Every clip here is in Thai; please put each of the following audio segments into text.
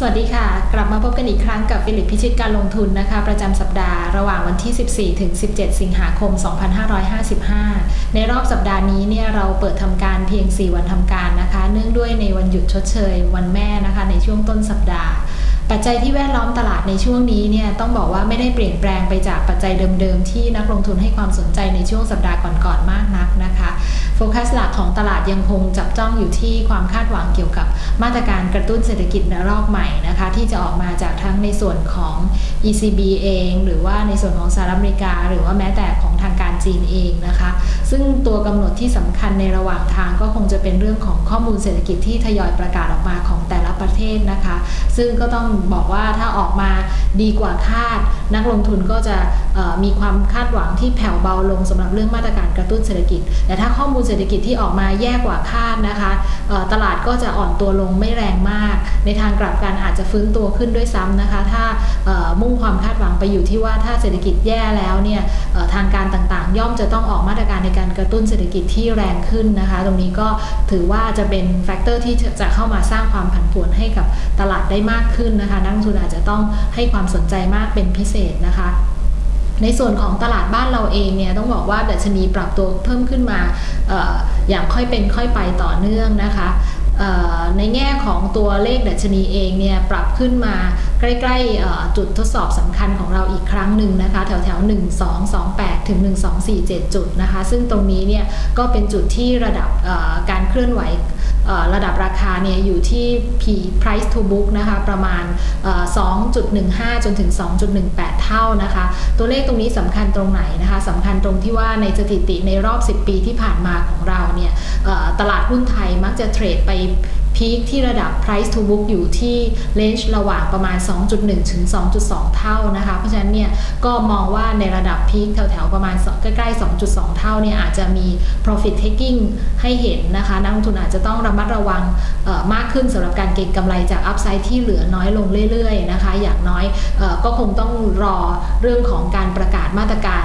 สวัสดีค่ะ กลับมาพบกันอีกครั้งกับฟิลิปพิชิตการลงทุนนะคะ ประจำสัปดาห์ระหว่างวันที่ 14 ถึง 17 สิงหาคม 2555 ในรอบสัปดาห์นี้เนี่ยเราเปิดทำการเพียง 4 วันทำการ นะคะ เนื่องด้วยในวันหยุดชดเชย วันแม่นะคะ ในช่วงต้นสัปดาห์ ปัจจัยที่แวดล้อมตลาดในช่วงนี้เนี่ยต้องบอกว่าไม่ได้เปลี่ยนแปลงไปจากปัจจัยเดิมๆ ที่นักลงทุนให้ความสนใจในช่วงสัปดาห์ก่อนๆมากนักนะคะโฟกัสหลักของตลาดยังคงจับจ้องอยู่ที่ความคาดหวังเกี่ยวกับมาตรการกระตุ้นเศรษฐกิจระลอกใหม่นะคะ ที่จะออกมาจากทั้งในส่วนของ ECB เอง หรือว่าในส่วนของสหรัฐอเมริกา หรือว่าแม้แต่ข ทางการจีนเองนะคะ ซึ่งตัวกำหนดที่สำคัญในระหว่างทางก็คงจะเป็นเรื่องของข้อมูลเศรษฐกิจที่ทยอยประกาศออกมาของแต่ ประเทศนะคะ ซึ่งก็ต้องบอกว่าถ้าออกมาดีกว่าคาด นักลงทุนก็จะมีความคาดหวังที่แผ่วเบาลงสำหรับเรื่องมาตรการกระตุ้นเศรษฐกิจ แต่ถ้าข้อมูลเศรษฐกิจที่ออกมาแย่กว่าคาดนะคะ ตลาดก็จะอ่อนตัวลงไม่แรงมาก ในทางกลับกันอาจจะฟื้นตัวขึ้นด้วยซ้ำนะคะ ถ้ามุ่งความคาดหวังไปอยู่ที่ว่าถ้าเศรษฐกิจแย่แล้วเนี่ยทางการต่างๆ ย่อมจะต้องออกมาตรการในการกระตุ้นเศรษฐกิจที่แรงขึ้นนะคะ ตรงนี้ก็ถือว่าจะเป็นแฟกเตอร์ที่จะเข้ามาสร้างความผันผวนให้กับตลาดได้มากขึ้นนะคะ นักทุนอาจจะต้องให้ความสนใจมากเป็นพิเศษนะคะในส่วนของตลาดบ้านเราเองเนี่ยต้องบอกว่าดัชนีปรับตัวเพิ่มขึ้นมาออย่างค่อยเป็นค่อยไปต่อเนื่องนะคะในแง่ของตัวเลขดัชนีเองเนี่ยปรับขึ้นมาใกล้ๆจุดทดสอบสำคัญของเราอีกครั้งหนึ่งนะคะแถวแถว1228 ถึง 1247 จุดนะคะ ซึ่งตรงนี้เนี่ยก็เป็นจุดที่ระดับการเคลื่อนไหว ระดับราคาเนี่ยอยู่ที่ P price to book นะคะประมาณ 2.15 จนถึง 2.18 เท่านะคะ ตัวเลขตรงนี้สำคัญตรงไหนนะคะสำคัญตรงที่ว่าในสถิติในรอบ 10 ปีที่ผ่านมาของเราเนี่ยตลาดหุ้นไทยมักจะเทรดไป พีคที่ระดับ price to book อยู่ที่เลนจ์ระหว่างประมาณ 2.1 ถึง 2.2 เท่านะคะ เพราะฉะนั้นเนี่ยก็มองว่าในระดับพีคแถวๆ ประมาณใกล้ๆ 2.2 เท่าเนี่ยอาจจะมี profit taking ให้เห็นนะคะ นักลงทุนอาจจะต้องระมัดระวังมากขึ้นสำหรับการเก็งกำไรจากอัพไซด์ที่เหลือน้อยลงเรื่อยๆนะคะอย่างน้อยก็คงต้องรอเรื่องของการประกาศมาตรการ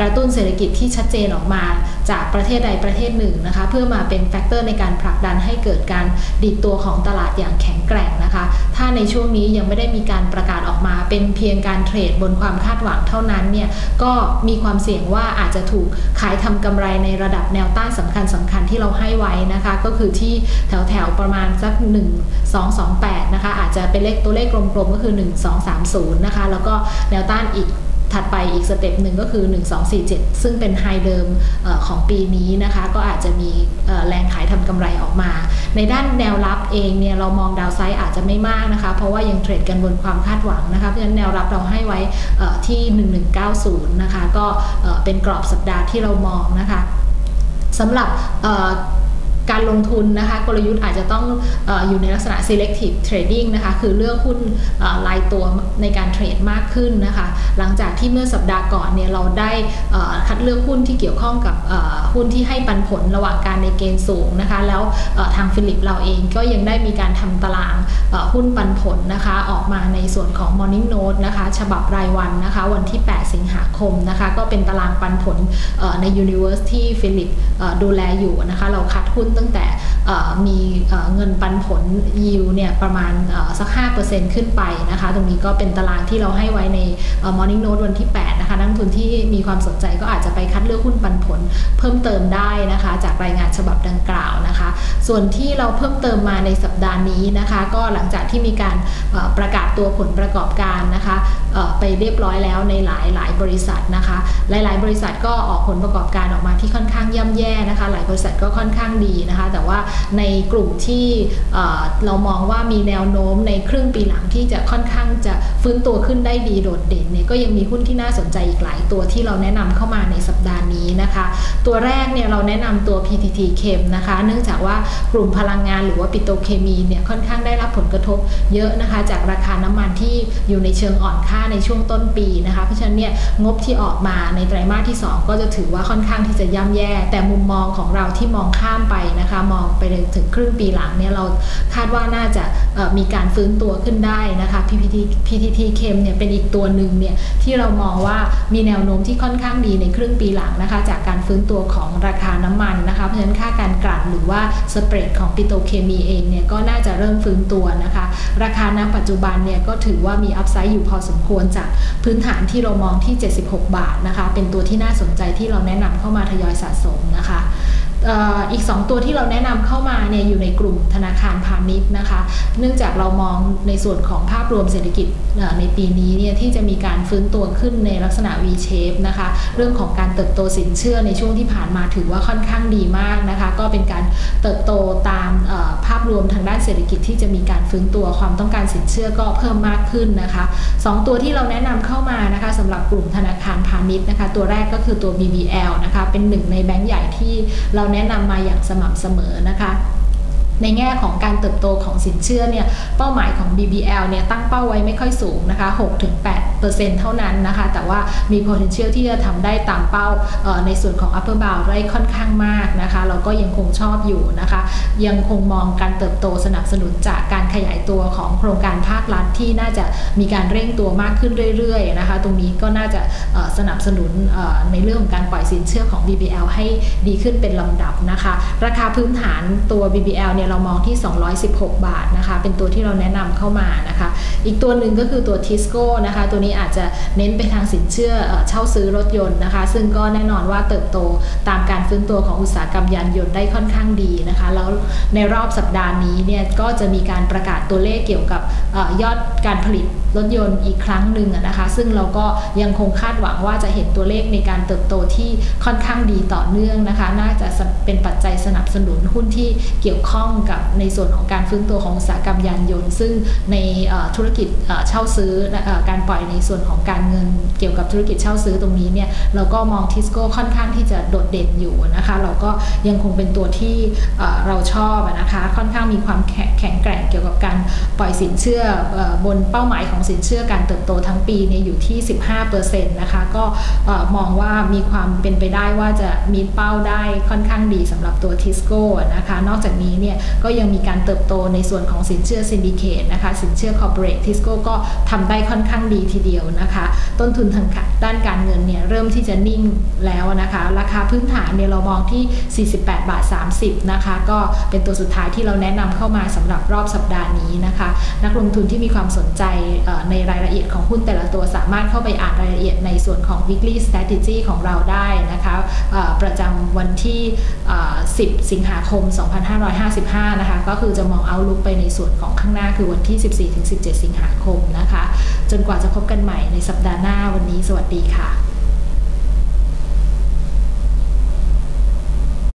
กระตุ้นเศรษฐกิจที่ชัดเจนออกมาจากประเทศใดประเทศหนึ่งนะคะเพื่อมาเป็นแฟกเตอร์ในการผลักดันให้เกิดการดิดตัวของตลาดอย่างแข็งแกร่งนะคะ ถ้าในช่วงนี้ยังไม่ได้มีการประกาศออกมาเป็นเพียงการเทรดบนความคาดหวังเท่านั้นเนี่ยก็มีความเสี่ยงว่าอาจจะถูกขายทำกำไรในระดับแนวต้านสำคัญสำคัญที่เราให้ไว้นะคะ ก็คือที่แถวแถวประมาณสัก 1 2 2 8 นะคะอาจจะเป็นเลขตัวเลขกลมๆก็คือ 1 2 3 0 นะคะแล้วก็แนวต้านอีก ถัดไปอีกสเต็ปหนึ่งก็คือ 1247 ซึ่งเป็นไฮเดิมของปีนี้นะคะ ก็อาจจะมีแรงขายทำกำไรออกมา ในด้านแนวรับเองเนี่ยเรามองดาวไซด์อาจจะไม่มากนะคะ เพราะว่ายังเทรดกันบนความคาดหวังนะคะ เพราะฉะนั้นแนวรับเราให้ไว้ที่ 1190 นะคะ ก็เป็นกรอบสัปดาห์ที่เรามองนะคะสำหรับ การลงทุนนะคะกลยุทธ์อาจจะต้องออยู่ในลักษณะ selective trading นะคะคือเลือกหุ้นรายตัวในการเทรดมากขึ้นนะคะหลังจากที่เมื่อสัปดาห์ก่อนเนี่ยเราได้คัดเลือกหุ้นที่เกี่ยวข้องกับหุ้นที่ให้ปันผลระหว่างการในเกณฑ์สูงนะคะแล้วทางฟิลิปเราเองก็ยังได้มีการทำตารางหุ้นปันผลนะคะออกมาในส่วนของ Morning Note นะคะฉบับรายวันนะคะวันที่ 8 สิงหาคมนะคะก็เป็นตารางปันผลใน Universe ที่ฟิลิปดูแลอยู่นะคะเราคัดหุ้นตั้งงแต่มีเงินปันผลยิวเนี่ยประมาณสัก 5%ขึ้นไปนะคะ ตรงนี้ก็เป็นตารางที่เราให้ไว้ใน Morning Note วันที่ 8นะคะนักทุนที่มีความสนใจก็อาจจะไปคัดเลือกหุ้นปันผลเพิ่มเติมได้นะคะ จากรายงานฉบับดังกล่าวนะคะ ส่วนที่เราเพิ่มเติมมาในสัปดาห์นี้นะคะ ก็หลังจากที่มีการประกาศตัวผลประกอบการนะคะไปเรียบร้อยแล้วในหลายหลายบริษัทนะคะ หลาย ๆ บริษัทก็ออกผลประกอบการออกมาที่ค่อนข้างย่ำแย่นะคะ หลายบริษัทก็ค่อนข้างดีนะคะ แต่ว่าในกลุ่มที่เรามองว่ามีแนวโน้มในครึ่งปีหลังที่จะค่อนข้างจะฟื้นตัวขึ้นได้ดีโดดเด่นเนี่ยก็ยังมีหุ้นที่น่าสนใจอีกหลายตัวที่เราแนะนำเข้ามาในสัปดาห์นี้นะคะ ตัวแรกเนี่ยเราแนะนำตัว PTT เคมนะคะ เนื่องจากว่ากลุ่มพลังงานหรือว่าปิโตเคมีเนี่ยค่อนข้างได้รับผลกระทบเยอะนะคะ จากราคาน้ำมันที่อยู่ในเชิงอ่อนค่าในช่วงต้นปีนะคะ เพราะฉะนั้นเนี่ยงบที่ออกมาในไตรมาสที่ 2 ก็จะถือว่าค่อนข้างที่จะย่ำแย่ แต่มุมมองของเราที่มองข้ามไปนะคะ มองไปถึงครึ่งปีหลังเนี่ยเราคาดว่าน่าจะมีการฟื้นตัวขึ้นได้นะคะ PTT PTT เคมเนี่ยเป็นอีกตัวหนึ่งเนี่ยที่เรามองว่ามีแนวโน้มที่ค่อนข้างดีในครึ่งปีหลังนะคะ จากการฟื้นตัวของราคาน้ำมันนะคะ เพราะฉะนั้นค่าการกลั่นหรือว่าสเปรดของปิโตเคมีเองเนี่ยก็น่าจะเริ่มฟื้นตัวนะคะ ราคาณปัจจุบันเนี่ยก็ถือว่ามีอัพไซด์อยู่พอสมควรจากพื้นฐานที่เรามองที่ 76 บาทนะคะ เป็นตัวที่น่าสนใจที่เราแนะนำเข้ามาทยอยสะสมนะคะ อีก 2 ตัวที่เราแนะนำเข้ามาเนี่ยอยู่ในกลุ่มธนาคารพาณิชย์นะคะ เนื่องจากเรามองในส่วนของภาพรวมเศรษฐกิจในปีนี้เนี่ยที่จะมีการฟื้นตัวขึ้นในลักษณะ V shape นะคะ เรื่องของการเติบโตสินเชื่อในช่วงที่ผ่านมาถือว่าค่อนข้างดีมากนะคะ ก็เป็นการเติบโตตามภาพรวมทางด้านเศรษฐกิจที่จะมีการฟื้นตัวความต้องการสินเชื่อก็เพิ่มมากขึ้นนะคะ 2 ตัวที่เราแนะนำเข้ามานะคะสำหรับกลุ่มธนาคารพาณิชย์นะคะ ตัวแรกก็คือตัว BBL นะคะเป็นหนึ่งในแบงก์ใหญ่ที่เราแนะนำมาอย่างสม่ำเสมอนะคะในแง่ของการเติบโตของสินเชื่อเนี่ยเป้าหมายของ BBL เนี่ยตั้งเป้าไว้ไม่ค่อยสูงนะคะ6-8% เท่านั้นนะคะ แต่ว่ามี potential ที่จะทำได้ตามเป้าในส่วนของ upper bound ได้ค่อนข้างมากนะคะ เราก็ยังคงชอบอยู่นะคะ ยังคงมองการเติบโตสนับสนุนจากการขยายตัวของโครงการภาครัฐที่น่าจะมีการเร่งตัวมากขึ้นเรื่อยๆนะคะ ตรงนี้ก็น่าจะสนับสนุนในเรื่องของการปล่อยสินเชื่อของ BBL ให้ดีขึ้นเป็นลำดับนะคะ ราคาพื้นฐานตัว BBL เนี่ยเรามองที่ 216 บาทนะคะ เป็นตัวที่เราแนะนำเข้ามานะคะ อีกตัวหนึ่งก็คือตัวทิสโก้นะคะ ตัวนี้อาจจะเน้นไปทางสินเชื่อเช่าซื้อรถยนต์นะคะ ซึ่งก็แน่นอนว่าเติบโตตามการฟื้นตัวของอุตสาหกรรมยานยนต์ได้ค่อนข้างดีนะคะ แล้วในรอบสัปดาห์นี้เนี่ยก็จะมีการประกาศตัวเลขเกี่ยวกับยอดการผลิตรถยนต์อีกครั้งหนึ่งนะคะ ซึ่งเราก็ยังคงคาดหวังว่าจะเห็นตัวเลขในการเติบโตที่ค่อนข้างดีต่อเนื่องนะคะ น่าจะเป็นปัจจัย สนุนหุ้นที่เกี่ยวข้องกับในส่วนของการฟื้นตัวของอุตสาหกรรมยานยนต์ ซึ่งในธุรกิจเช่าซื้อการปล่อยในส่วนของการเงินเกี่ยวกับธุรกิจเช่าซื้อตรงนี้เนี่ยเราก็มองทิสโก้ค่อนข้างที่จะโดดเด่นอยู่นะคะเราก็ยังคงเป็นตัวที่เราชอบนะคะค่อนข้างมีความแข็งแกร่งเกี่ยวกับการปล่อยสินเชื่อบนเป้าหมายของสินเชื่อการเติบโตทั้งปีเนี่ยอยู่ที่ 15%นะคะก็มองว่ามีความเป็นไปได้ว่าจะมีเป้าได้ค่อนข้างดีสำหรับตัวทิสโก้นะคะนอกจากนี้เนี่ยก็ยังมีการเติบโตในส่วนของสินเชื่อซินดิเคตนะคะสินเชื่อคอร์เปอเรททิสโก้ก็ทำได้ค่อนข้างดีทีเดียวนะคะต้นทุนทางด้านการเงินเนี่ยเริ่มที่จะนิ่งแล้วนะคะราคาพื้นฐานเนี่ยเรามองที่ 48 บาท 30นะคะก็เป็นตัวสุดท้ายที่เราแนะนำเข้ามาสำหรับรอบสัปดาห์นี้นะคะนักลงทุนที่มีความสนใจในรายละเอียดของหุ้นแต่ละตัวสามารถเข้าไปอ่านรายละเอียดในส่วนของ weekly strategy ของเราได้นะคะประจำวันที่ 10สิงหาคม 2555 นะคะ ก็คือจะมองเอาลุกไปในส่วนของข้างหน้าคือวันที่ 14-17 สิงหาคมนะคะ จนกว่าจะพบกันใหม่ในสัปดาห์หน้าวันนี้ สวัสดีค่ะ